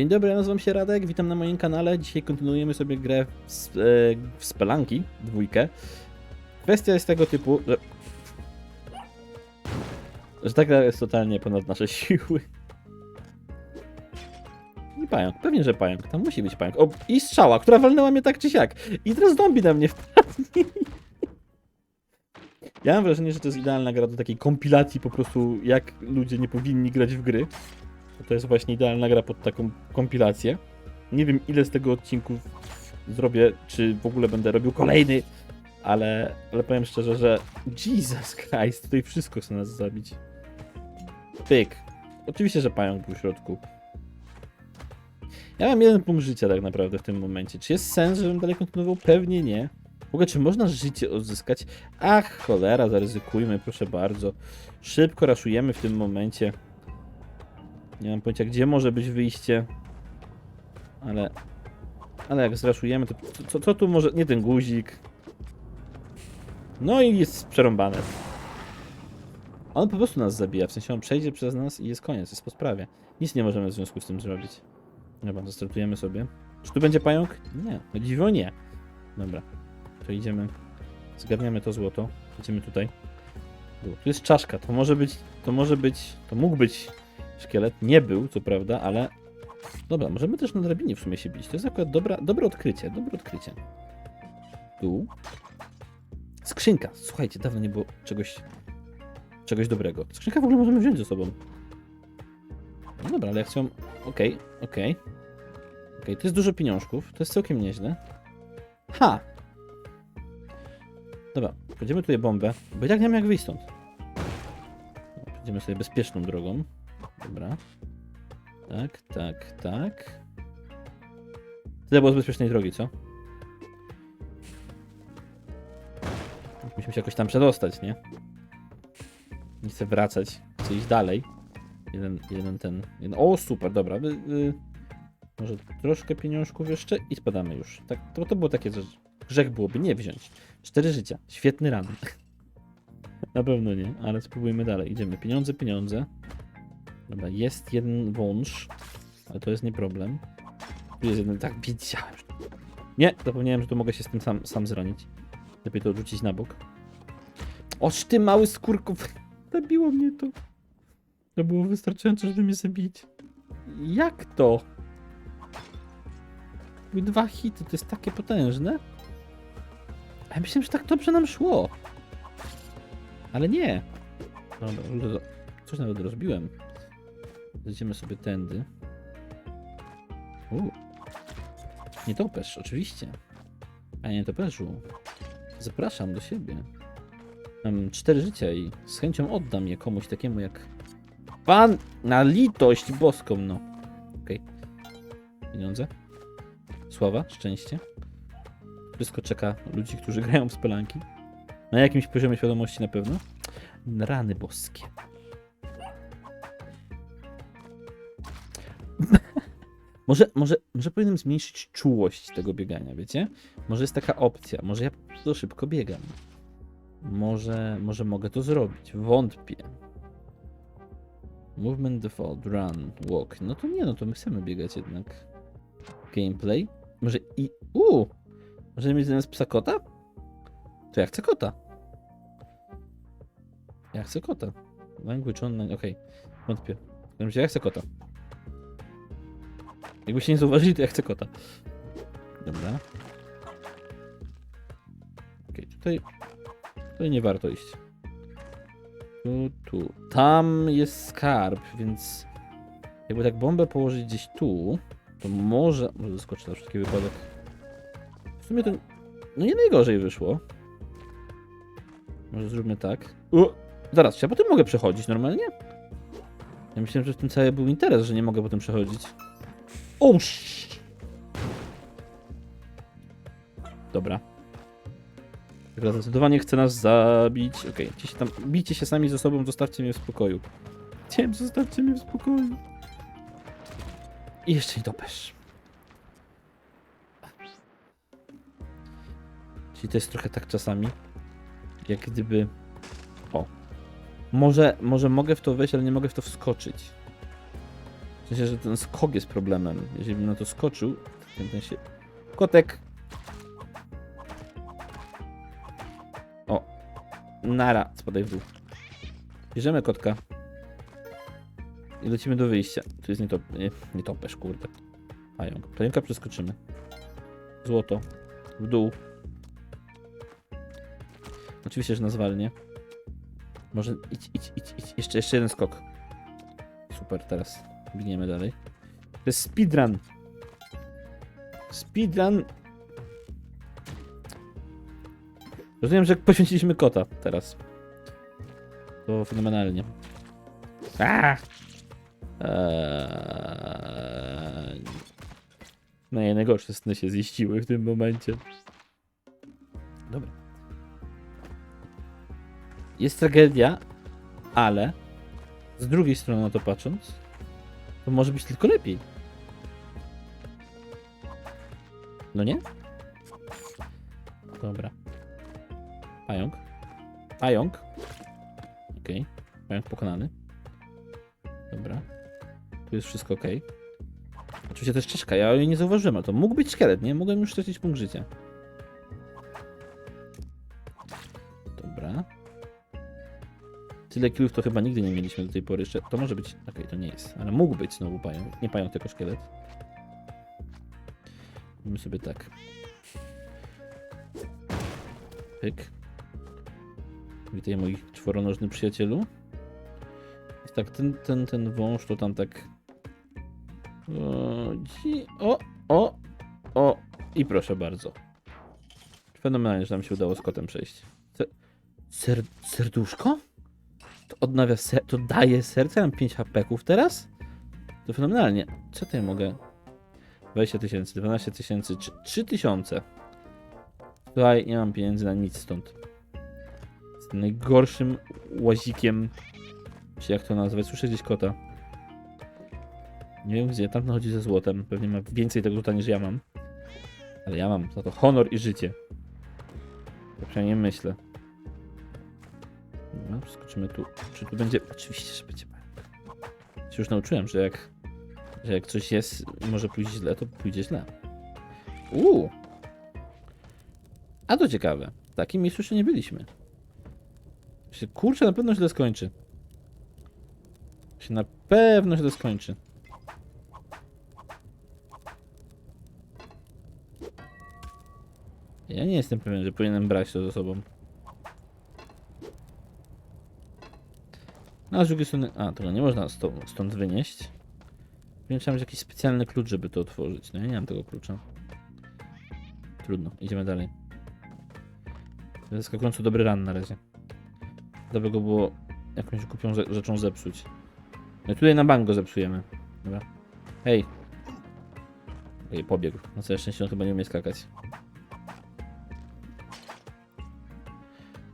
Dzień dobry, nazywam się Radek, witam na moim kanale. Dzisiaj kontynuujemy sobie grę w, e, w Spelanki, dwójkę. Kwestia jest tego typu, że, że ta gra jest totalnie ponad nasze siły. I pająk, pewnie, że pająk, tam musi być pająk. O, i strzała, która walnęła mnie tak czy siak. I teraz zombie na mnie wpadnie. Ja mam wrażenie, że to jest idealna gra do takiej kompilacji po prostu, jak ludzie nie powinni grać w gry. To jest właśnie idealna gra pod taką kompilację. Nie wiem ile z tego odcinków zrobię, czy w ogóle będę robił kolejny, ale, ale powiem szczerze, że Jesus Christ, tutaj wszystko chce nas zabić. Pyk. Oczywiście, że pająk był w środku. Ja mam jeden punkt życia tak naprawdę w tym momencie. Czy jest sens, żebym dalej kontynuował? Pewnie nie. W ogóle, czy można życie odzyskać? Ach, cholera, zaryzykujmy, proszę bardzo. Szybko raszujemy w tym momencie. Nie mam pojęcia, gdzie może być wyjście. Ale... Ale jak zraszujemy, to co, co, tu może... Nie ten guzik. No i jest przerąbane. On po prostu nas zabija, w sensie on przejdzie przez nas i jest koniec, jest po sprawie. Nic nie możemy w związku z tym zrobić. Dobra, zastartujemy sobie. Czy tu będzie pająk? Nie, o dziwo nie. Dobra, to idziemy, zgarniamy to złoto, idziemy tutaj. Tu tu jest czaszka, to może być, to może być, to mógł być szkielet. Nie był, co prawda, ale... Dobra, możemy też na drabinie w sumie się bić. To jest akurat dobra, dobre odkrycie, dobre odkrycie. Tu. Skrzynka. Słuchajcie, dawno nie było czegoś, czegoś dobrego. Skrzynka w ogóle możemy wziąć ze sobą. No dobra, ale ja chcę... Okej, okej. Okej, to jest dużo pieniążków, to jest całkiem nieźle. Ha! Dobra, kładziemy tutaj bombę, bo i tak nie wiem jak wyjść stąd. Idziemy sobie bezpieczną drogą. Dobra. Tak, tak, tak. Tyle było z bezpiecznej drogi, co? Musimy się jakoś tam przedostać, nie? Nie chcę wracać, chcę iść dalej. Jeden, jeden ten. Jeden. O, super, dobra. Y, y, może troszkę pieniążków jeszcze i spadamy już. Tak, to, to było takie, że grzech byłoby nie wziąć. Cztery życia. Świetny ran. Na pewno nie, ale spróbujmy dalej. Idziemy. Pieniądze, pieniądze. Dobra, jest jeden wąż, ale to jest nie problem. Tu jest jeden, tak, widziałem. Nie, zapomniałem, że tu mogę się z tym sam, sam zranić. Lepiej to odrzucić na bok. Oż ty mały skórków. Zabiło mnie to. To było wystarczająco, żeby mnie zabić. Jak to? Były dwa hity, to jest takie potężne. A ja myślałem, że tak dobrze nam szło. Ale nie. Ro- coś nawet rozbiłem. Zejdziemy sobie tędy. U. Nie topesz, oczywiście. A nie toperzu. Zapraszam do siebie. Mam cztery życia i z chęcią oddam je komuś takiemu jak pan na litość boską, no. Okej. Pieniądze. Sława, szczęście. Wszystko czeka ludzi, którzy grają w spelanki. Na jakimś poziomie świadomości na pewno. Rany boskie. Może, może, może powinienem zmniejszyć czułość tego biegania, wiecie? Może jest taka opcja. Może ja prostu szybko biegam. Może, może mogę to zrobić. Wątpię. Movement default, run, walk. No to nie, no to my chcemy biegać jednak. Gameplay. Może i... Uuu! Może mieć zamiast psa kota? To ja chcę kota. Ja chcę kota. Language online, okej. Wątpię. W każdym razie ja chcę kota. Jakbyście nie zauważyli, to ja chcę kota. Dobra. Okej, tutaj... Tutaj nie warto iść. Tu, tu. Tam jest skarb, więc... Jakby tak bombę położyć gdzieś tu, to może... Może zaskoczyć na wszelki wypadek. W sumie to... No nie najgorzej wyszło. Może zróbmy tak. U! Zaraz, ja potem mogę przechodzić normalnie? Ja myślałem, że w tym cały był interes, że nie mogę potem przechodzić. O! sz- Dobra. Gra zdecydowanie chce nas zabić. Okej, okay. się tam bijcie się sami ze sobą, zostawcie mnie w spokoju. Chciałem, zostawcie mnie w spokoju. I jeszcze nie topesz. Czyli to jest trochę tak czasami, jak gdyby... O. Może, może mogę w to wejść, ale nie mogę w to wskoczyć. Sensie, że ten skok jest problemem. Jeżeli bym na to skoczył, ten, ten się... Kotek! O! Nara, spadaj w dół. Bierzemy kotka. I lecimy do wyjścia. Tu jest nie, to, nie, nie topesz, kurde. Pająk. Pająka przeskoczymy. Złoto. W dół. Oczywiście, że nas walnie. Może idź, idź, idź, idź. Jeszcze, jeszcze jeden skok. Super, teraz biegniemy dalej. To jest speedrun. Speedrun. Rozumiem, że poświęciliśmy kota teraz. To fenomenalnie. A! Eee... No nie, najgorsze sny się ziściły w tym momencie. Dobra. Jest tragedia, ale z drugiej strony na to patrząc, to może być tylko lepiej. No nie? Dobra. Pająk. Pająk. Okej. Pająk pokonany. Dobra. Tu jest wszystko ok. Oczywiście to jest czaszka, ja jej nie zauważyłem, ale to mógł być szkielet, nie? Mogłem już stracić punkt życia. Tyle killów to chyba nigdy nie mieliśmy do tej pory jeszcze. To może być... Okej, to nie jest. Ale mógł być znowu pająk. Nie pająk, tylko szkielet. Robimy sobie tak. Pyk. Witaj mój czworonożny przyjacielu. Jest tak, ten, ten, ten wąż to tam tak... O, o, o, o i proszę bardzo. Fenomenalnie, że nam się udało z kotem przejść. Se- Ser serduszko? Odnawia ser to daje serce? Mam 5 hapeków teraz? To fenomenalnie. Co ja mogę? 20 tysięcy, 12 tysięcy, 3 tysiące. Tutaj nie mam pieniędzy na nic stąd. Jestem najgorszym łazikiem, czy jak to nazwać. Słyszę gdzieś kota. Nie wiem gdzie, tam chodzi ze złotem. Pewnie ma więcej tego złota niż ja mam. Ale ja mam za to honor i życie. Tak przynajmniej myślę. Dobra, przeskoczymy tu. Czy tu będzie? Oczywiście, że będzie. Się już nauczyłem, że jak, że jak coś jest może pójść źle, to pójdzie źle. Uuu. A to ciekawe. W takim miejscu jeszcze nie byliśmy. Się, kurczę, na pewno źle skończy. Się na pewno źle skończy. Ja nie jestem pewien, że powinienem brać to ze sobą. No, a z drugiej strony... A, tego nie można stąd, stąd wynieść. Trzeba mieć jakiś specjalny klucz, żeby to otworzyć. No ja nie mam tego klucza. Trudno, idziemy dalej. Zaskakująco dobry ran na razie. Dobrze go było jakąś głupią ze- rzeczą zepsuć. No tutaj na bank go zepsujemy. Dobra. Hej. Ej, pobiegł. Na całe szczęście on chyba nie umie skakać.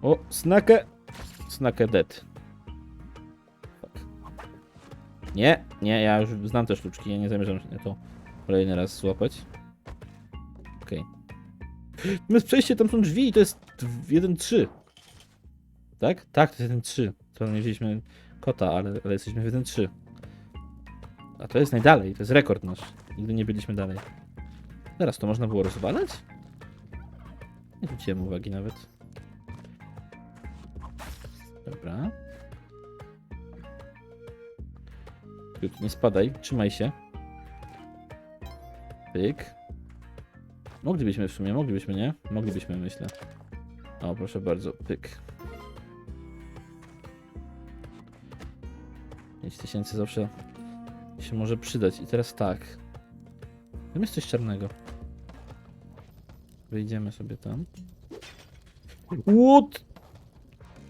O, snakę! Snakę dead. Nie, nie, ja już znam te sztuczki, ja nie zamierzam się to kolejny raz złapać. Okej. Okay. jest przejście, tam są drzwi i to jest 1-3. Tak? Tak, to jest 1-3. To nie wzięliśmy kota, ale, ale jesteśmy w 1-3. A to jest najdalej, to jest rekord nasz. Nigdy nie byliśmy dalej. Teraz to można było rozwalać? Nie zwróciłem uwagi nawet. Dobra. Pyk, nie spadaj, trzymaj się. Pyk. Moglibyśmy w sumie, moglibyśmy, nie? Moglibyśmy, myślę. O, proszę bardzo, pyk. 5 tysięcy zawsze się może przydać. I teraz tak. Tam jest coś czarnego. Wyjdziemy sobie tam. What?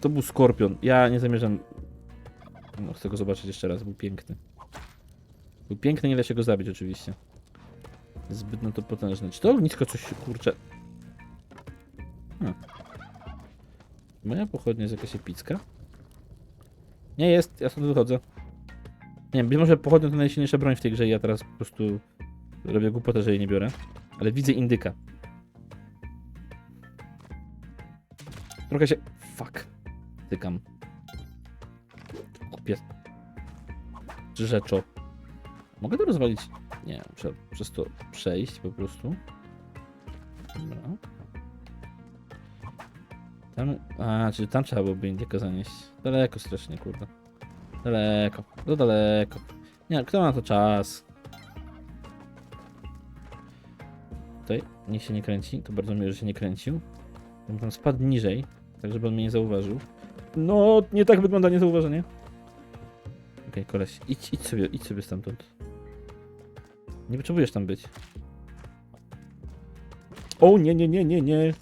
To był skorpion. Ja nie zamierzam. No, chcę go zobaczyć jeszcze raz. Był piękny. Był piękny, nie da się go zabić, oczywiście. Zbyt na to potężny. Czy to ognisko coś kurczę? Hmm. Moja pochodnia jest jakaś epicka? Nie jest, ja stąd wychodzę. Nie wiem, być może pochodnia to najsilniejsza broń w tej grze i ja teraz po prostu robię głupotę, że jej nie biorę. Ale widzę indyka. Trochę się... Fuck. Tykam. Kupię. Rzeczo. Mogę to rozwalić? Nie, muszę przez to przejść po prostu. Dobra. Tam, a, czyli tam trzeba byłoby indyka zanieść. Daleko strasznie, kurde. Daleko, to daleko. Nie, kto ma to czas? Tutaj, niech się nie kręci, to bardzo miło, że się nie kręcił. Bym tam spadł niżej, tak żeby on mnie nie zauważył. No, nie tak wygląda niezauważenie. Okej, koleś, idź, idź sobie, idź sobie stamtąd. Nie potrzebujesz tam być. O, nie, nie, nie, nie, nie.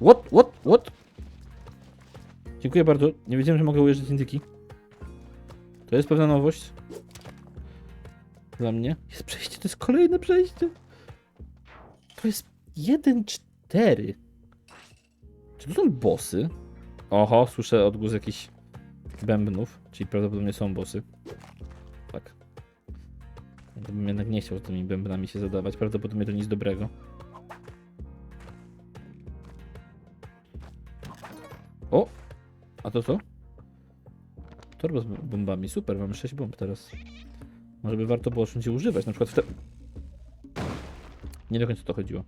What, what, what? Dziękuję bardzo. Nie wiedziałem, że mogę ujeżdżać indyki. To jest pewna nowość. Dla mnie. Jest przejście, to jest kolejne przejście. To jest 1-4. Czy to są bossy? Oho, słyszę odgłos jakichś bębnów, czyli prawdopodobnie są bossy. To bym jednak nie chciał z tymi bębnami się zadawać. Prawdopodobnie to nic dobrego. O! A to co? Torba z bombami. Super, mamy 6 bomb teraz. Może by warto było je używać, na przykład w te... Nie do końca to chodziło.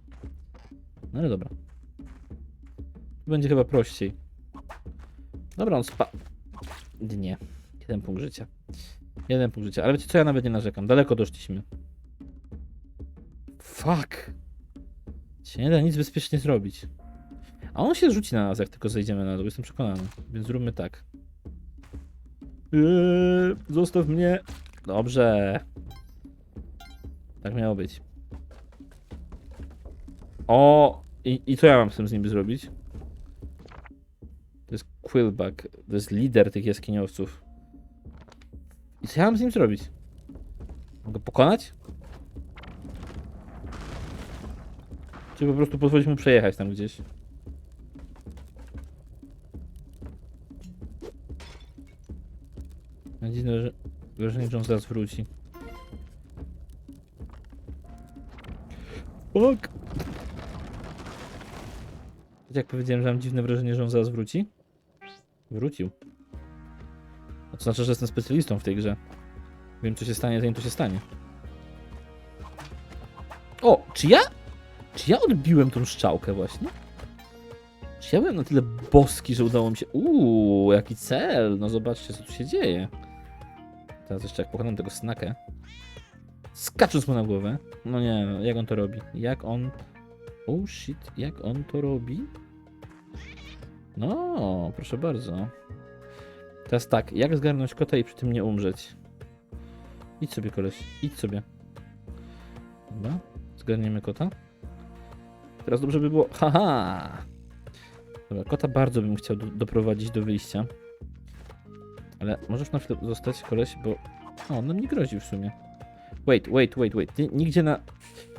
No ale dobra. Będzie chyba prościej. Dobra, on spa... Nie. Jeden punkt życia. Jeden punkt życia. Ale wiecie co, ja nawet nie narzekam. Daleko doszliśmy. Fuck. Się nie da nic bezpiecznie zrobić. A on się rzuci na nas, jak tylko zejdziemy na dół. Jestem przekonany. Więc zróbmy tak. Eee, zostaw mnie. Dobrze. Tak miało być. O! I, I co ja mam z tym z nim zrobić? To jest Quillback. To jest lider tych jaskiniowców. I co ja mam z nim zrobić? Mogę pokonać? Czy po prostu pozwolić mu przejechać tam gdzieś? Mam dziwne że- że on zaraz wróci. Fuck! Wiecie, Jak powiedziałem, że mam dziwne wrażenie, że on zaraz wróci? Wrócił. To znaczy, że jestem specjalistą w tej grze. Wiem, co się stanie, zanim to się stanie. O, czy ja... Czy ja odbiłem tą strzałkę właśnie? Czy ja byłem na tyle boski, że udało mi się... Uuu, jaki cel! No zobaczcie, co tu się dzieje. Teraz jeszcze jak pokonam tego snakę. Skacząc mu na głowę. No nie, jak on to robi? Jak on... Oh shit, jak on to robi? No, proszę bardzo. Teraz tak, jak zgarnąć kota i przy tym nie umrzeć? Idź sobie, koleś, idź sobie. Dobra, zgarniemy kota. Teraz dobrze by było... Haha! Dobra, kota bardzo bym chciał do, doprowadzić do wyjścia. Ale możesz na chwilę zostać, koleś, bo... O, on nam nie grozi w sumie. Wait, wait, wait, wait. Ni- Nigdzie na...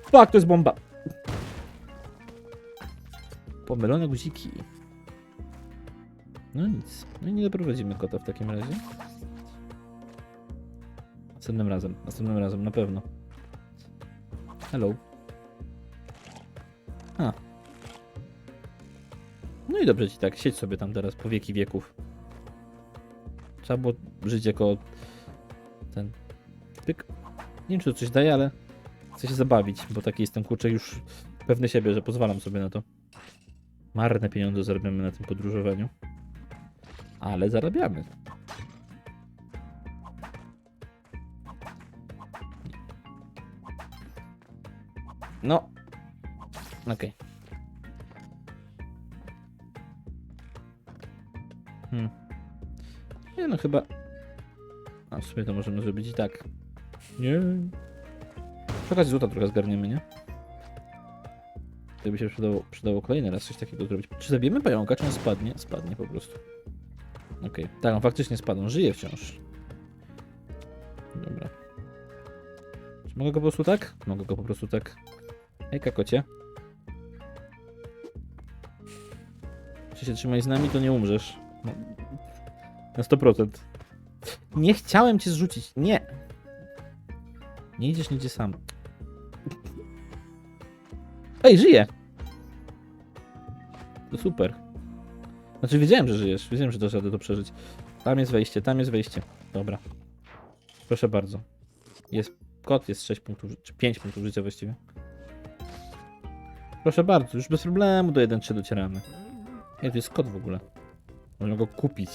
Fuck, to jest bomba! Pomylone guziki. No nic. No i nie doprowadzimy kota w takim razie. Następnym razem. Następnym razem, na pewno. Hello. A. No i dobrze ci tak. Siedź sobie tam teraz po wieki wieków. Trzeba było żyć jako ten pyk. Nie wiem, czy to coś daje, ale chcę się zabawić, bo taki jestem kurczę już pewny siebie, że pozwalam sobie na to. Marne pieniądze zarabiamy na tym podróżowaniu. Ale zarabiamy. No. Okej. Hmm. Nie no, chyba... A w sumie to możemy zrobić i tak. Nie. Przy okazji złota trochę zgarniemy, nie? Gdyby się przydało, przydało kolejny raz coś takiego zrobić. Czy zabijemy pająka, czy on spadnie? Spadnie po prostu. Okej, tak, on faktycznie spadł, żyje wciąż. Dobra. Czy mogę go po prostu tak? Mogę go po prostu tak. Hejka, kocie. Czy się trzymaj z nami, to nie umrzesz. No, na 100%. Nie chciałem cię zrzucić. Nie. Nie idziesz nigdzie sam. Ej, żyje! To super. Znaczy wiedziałem, że żyjesz. Wiedziałem, że dasz to przeżyć. Tam jest wejście, tam jest wejście. Dobra. Proszę bardzo. Jest Kot jest 6 punktów, czy 5 punktów życia właściwie. Proszę bardzo, już bez problemu do 1-3 docieramy. Ej, to jest kot w ogóle. Można go kupić.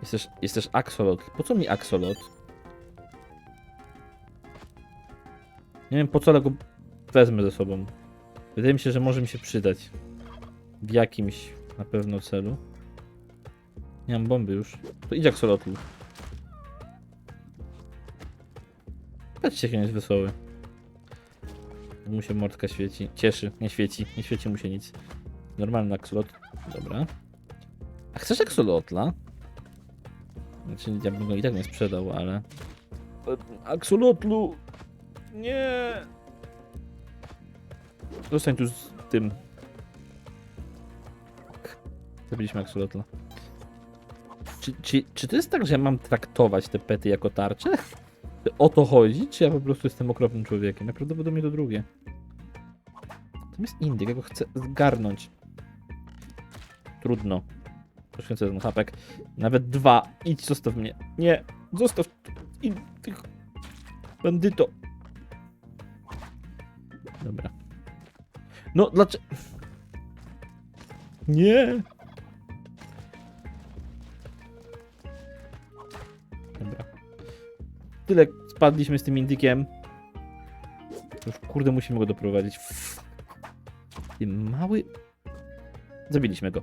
Jest też, jest też axolot. Po co mi axolot? Nie wiem po co, ale go wezmę ze sobą. Wydaje mi się, że może mi się przydać. W jakimś na pewno celu. Nie mam bomby już. To idź axolotl. Patrzcie, jak on jest wesoły. Mu się mordka świeci. Cieszy, nie świeci. Nie świeci mu się nic. Normalny axolot. Dobra. A chcesz axolotla? Znaczy, ja bym go i tak nie sprzedał, ale... Axolotlu! Nie! Zostań tu z tym. Zabiliśmy axolotla. Czy, czy, czy to jest tak, że ja mam traktować te pety jako tarcze? O to chodzi? Czy ja po prostu jestem okropnym człowiekiem? Najprawdopodobniej to drugie. Tam jest indyk, ja go chcę zgarnąć. Trudno. Poświęcę ten hapek. Nawet dwa. Idź, zostaw mnie. Nie, zostaw. I tych bandyto. Dobra. No, dlaczego... Nie. Tyle spadliśmy z tym indykiem. Już kurde musimy go doprowadzić. Ty mały... Zabiliśmy go.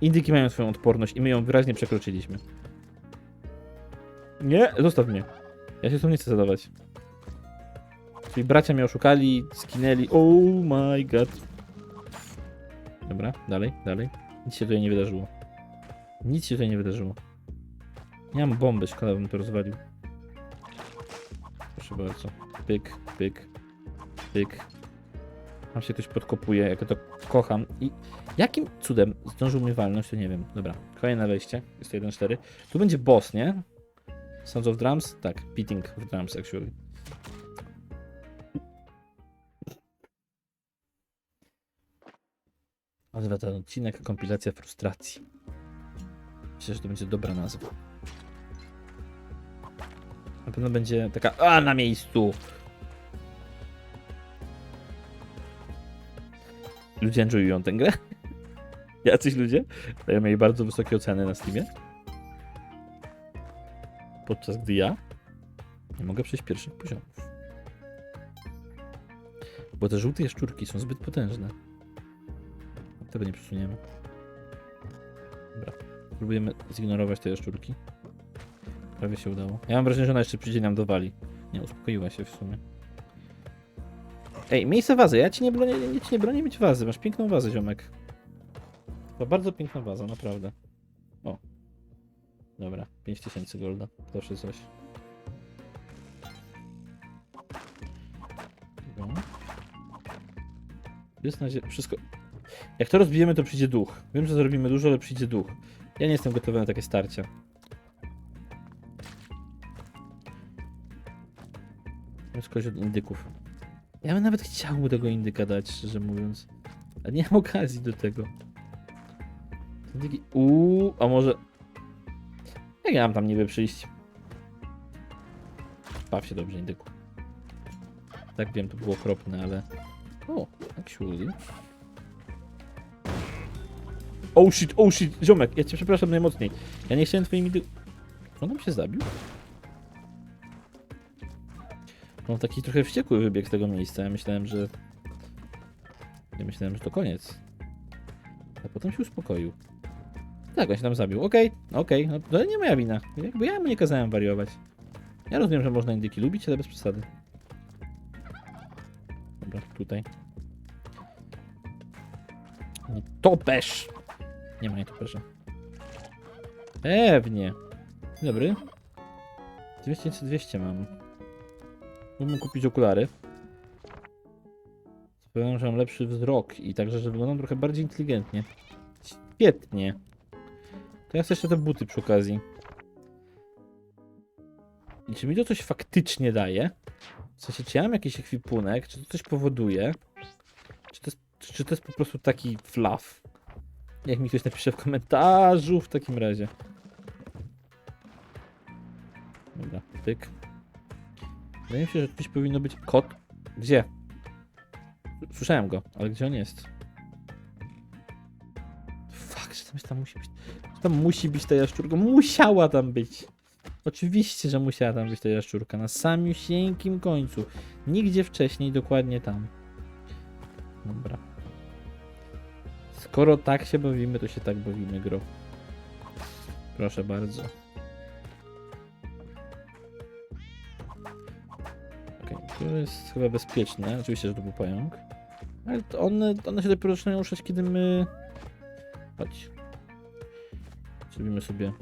Indyki mają swoją odporność i my ją wyraźnie przekroczyliśmy. Nie, zostaw mnie. Ja się tym nie chcę zadawać. Czyli bracia mnie oszukali, skinęli. Oh my god. Dobra, dalej, dalej. Nic się tutaj nie wydarzyło. Nic się tutaj nie wydarzyło. Nie mam bomby, szkoda bym to rozwalił. Proszę bardzo. Pyk, pyk, pyk. Tam się ktoś podkopuje, jak ja to kocham. I jakim cudem zdążył mnie walnąć, to nie wiem. Dobra, kolejne wejście. Jest to 1-4. Tu będzie boss, nie? Sons of Drums? Tak, Beating of Drums, actually. Nazywa ten odcinek kompilacja frustracji. Myślę, że to będzie dobra nazwa. Na pewno będzie taka a na miejscu. Ludzie enjoyują tę grę. Jacyś ludzie dają jej bardzo wysokie oceny na Steamie. Podczas gdy ja nie mogę przejść pierwszych poziomów. Bo te żółte jaszczurki są zbyt potężne. Tego nie przesuniemy. Dobra. Próbujemy zignorować te jaszczurki. Prawie się udało. Ja mam wrażenie, że ona jeszcze przyjdzie nam do wali. Nie, uspokoiła się w sumie. Ej, miejsce wazy. Ja ci nie bronię, nie, ci nie bronię mieć wazy. Masz piękną wazę, ziomek. To bardzo piękna waza, naprawdę. O. Dobra, 5000 golda. Proszę coś. Jest na wszystko... Jak to rozbijemy, to przyjdzie duch. Wiem, że zrobimy dużo, ale przyjdzie duch. Ja nie jestem gotowy na takie starcia. Kogoś od indyków. Ja bym nawet chciał mu tego indyka dać, szczerze mówiąc. Ale nie mam okazji do tego. Indyki... Uuu, a może... Jak ja mam tam niby przyjść? Baw się dobrze, indyku. Tak wiem, to było okropne, ale... O, actually... Oh shit, oh shit, ziomek, ja cię przepraszam najmocniej. Ja nie chciałem twoimi... dy- Czy On nam się zabił? No taki trochę wściekły wybieg z tego miejsca. Ja myślałem, że... Ja myślałem, że to koniec. A potem się uspokoił. Tak, on się tam zabił. Okej, okej, no to nie moja wina. Jakby ja mu nie kazałem wariować. Ja rozumiem, że można indyki lubić, ale bez przesady. Dobra, tutaj. Nie topesz! Nie ma nie toperza. Pewnie. Dobry. 200, 200 mam. Mógłbym kupić okulary. Sprawiają, że mam lepszy wzrok i także, że wyglądam trochę bardziej inteligentnie. Świetnie. To ja chcę jeszcze te buty przy okazji. I czy mi to coś faktycznie daje? W sensie, czy ja mam jakiś ekwipunek? Czy to coś powoduje? Czy to jest, czy to jest po prostu taki fluff? Niech mi ktoś napisze w komentarzu w takim razie. Pyk. Wydaje mi się, że gdzieś powinno być kot. Gdzie? Słyszałem go, ale gdzie on jest? Fuck, że tam, tam musi być. Że tam musi być ta jaszczurka. Musiała tam być. Oczywiście, że musiała tam być ta jaszczurka. Na samiusieńkim końcu. Nigdzie wcześniej, dokładnie tam. Dobra. Skoro tak się bawimy, to się tak bawimy, gro. Proszę bardzo. To jest chyba bezpieczne. Oczywiście, że to był pająk. Ale to one, one się dopiero zaczynają ruszać, kiedy my... Chodź. Zrobimy sobie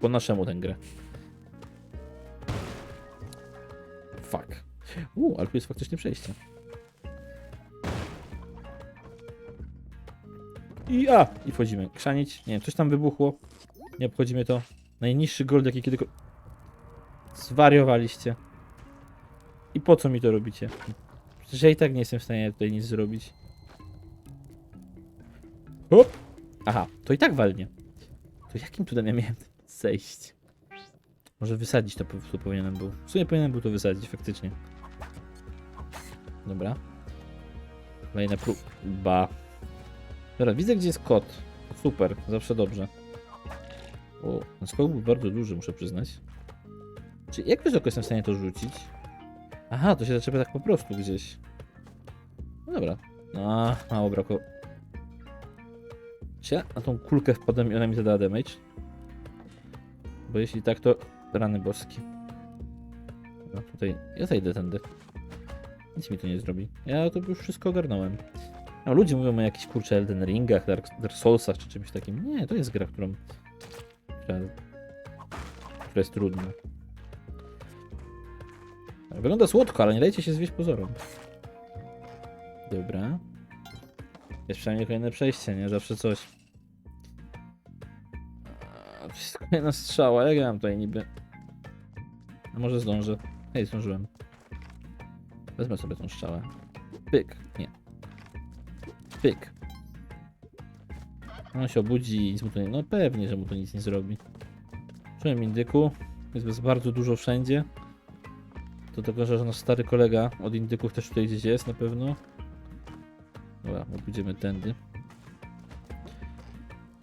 po naszemu tę grę. Fuck. Uuu, ale tu jest faktycznie przejście. I a! I wchodzimy. Krzanić. Nie wiem, coś tam wybuchło. Nie obchodzi mnie to. Najniższy gold, jaki kiedykolwiek... Zwariowaliście. I po co mi to robicie? Przecież ja i tak nie jestem w stanie tutaj nic zrobić. Hop! Aha, to i tak walnie. To jakim cudem ja miałem zejść? Może wysadzić to po prostu powinienem był. W sumie powinienem był to wysadzić, faktycznie. Dobra. Kolejna próba. Dobra, widzę gdzie jest kot. Super, zawsze dobrze. O, ten skok był bardzo duży, muszę przyznać. Czy jak wysoko jestem w stanie to rzucić? Aha, to się zaczepia tak po prostu gdzieś. No dobra. A, mało. Czy ja na tą kulkę wpadłem i ona mi zadała damage? Bo jeśli tak, to rany boskie. Dobra, tutaj, ja zajdę tędy. Nic mi to nie zrobi. Ja to już wszystko ogarnąłem. No, ludzie mówią o jakichś kurczę Elden Ringach, Dark, Dark Soulsach czy czymś takim. Nie, to jest gra, którą... Która, która jest trudna. Wygląda słodko, ale nie dajcie się zwieść pozorom. Dobra. Jest przynajmniej kolejne przejście, nie? Zawsze coś. A, To jest kolejna strzała, jak ja mam tutaj niby? A może zdążę? Hej, zdążyłem. Wezmę sobie tą strzałę. Pyk. Nie. Pyk. On się obudzi i nic mu to nie... No pewnie, że mu to nic nie zrobi. Czułem indyku. Jest bardzo dużo wszędzie. Do tego, że nasz stary kolega od indyków też tutaj gdzieś jest na pewno. Dobra, pójdziemy tędy.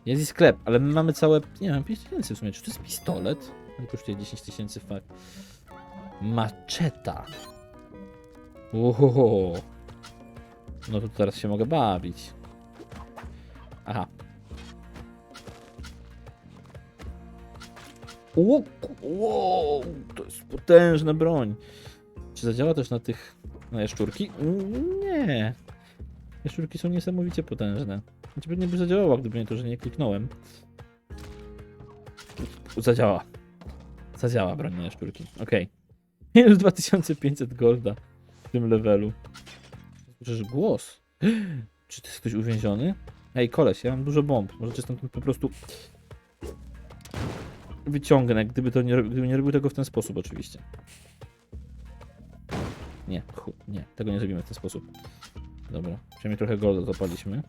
Jest i sklep, ale my mamy całe... Nie wiem, 5 tysięcy w sumie. Czy to jest pistolet? On kosztuje 10 tysięcy, fakt. Maczeta. Ohoho. No to teraz się mogę bawić. Aha. Wow, to jest potężna broń. Czy zadziała też na tych... na jaszczurki? Nie. Jaszczurki są niesamowicie potężne. Znaczy pewnie by zadziałała, gdyby nie to, że nie kliknąłem. Zadziała. Zadziała broń na jaszczurki. Okej. Już 2500 golda w tym levelu. Słyszysz głos. Czy to jest ktoś uwięziony? Ej, koleś, ja mam dużo bomb. Możecie stąd po prostu wyciągnę, gdyby to nie, gdyby nie robił tego w ten sposób oczywiście. Nie, nie, tego nie zrobimy w ten sposób. Dobra, przynajmniej trochę golda zapaliśmy.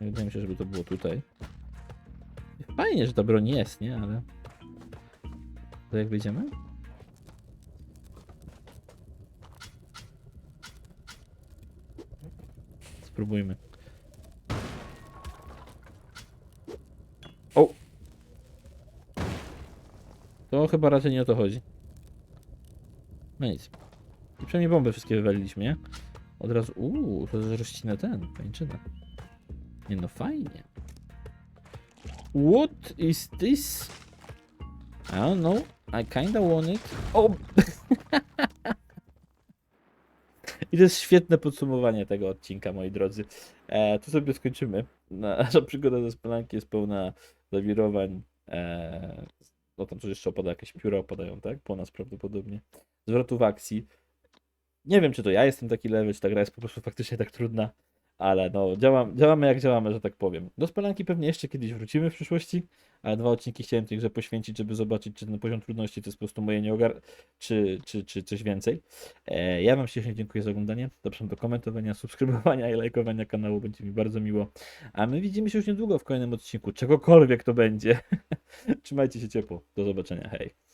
Nie Wydaje mi się, żeby to było tutaj. Fajnie, że ta broń jest, nie? Ale... To jak wyjdziemy? Spróbujmy. O! To chyba raczej nie o to chodzi. No nic. I przynajmniej bomby wszystkie wywaliliśmy, nie? Od razu. Uuu, rościnę ten, pańczyna. Nie no, fajnie. What is this? I don't know. I kinda want it. O! I to jest świetne podsumowanie tego odcinka, moi drodzy. E, tu sobie skończymy. Nasza przygoda ze Spelanki jest pełna zawirowań. E, no tam coś jeszcze opada, jakieś pióra opadają, tak? Po nas prawdopodobnie. Zwrotów akcji. Nie wiem, czy to ja jestem taki lewy, czy ta gra jest po prostu faktycznie tak trudna, Ale no, działam, działamy jak działamy, że tak powiem. Do spalanki pewnie jeszcze kiedyś wrócimy w przyszłości, ale dwa odcinki chciałem tej grze poświęcić, żeby zobaczyć, czy ten poziom trudności to jest po prostu moje nieogar, czy, czy, czy coś więcej. E, ja Wam ślicznie dziękuję za oglądanie. Zapraszam do komentowania, subskrybowania i lajkowania kanału, będzie mi bardzo miło. A my widzimy się już niedługo w kolejnym odcinku, czegokolwiek to będzie. Trzymajcie się ciepło. Do zobaczenia. Hej.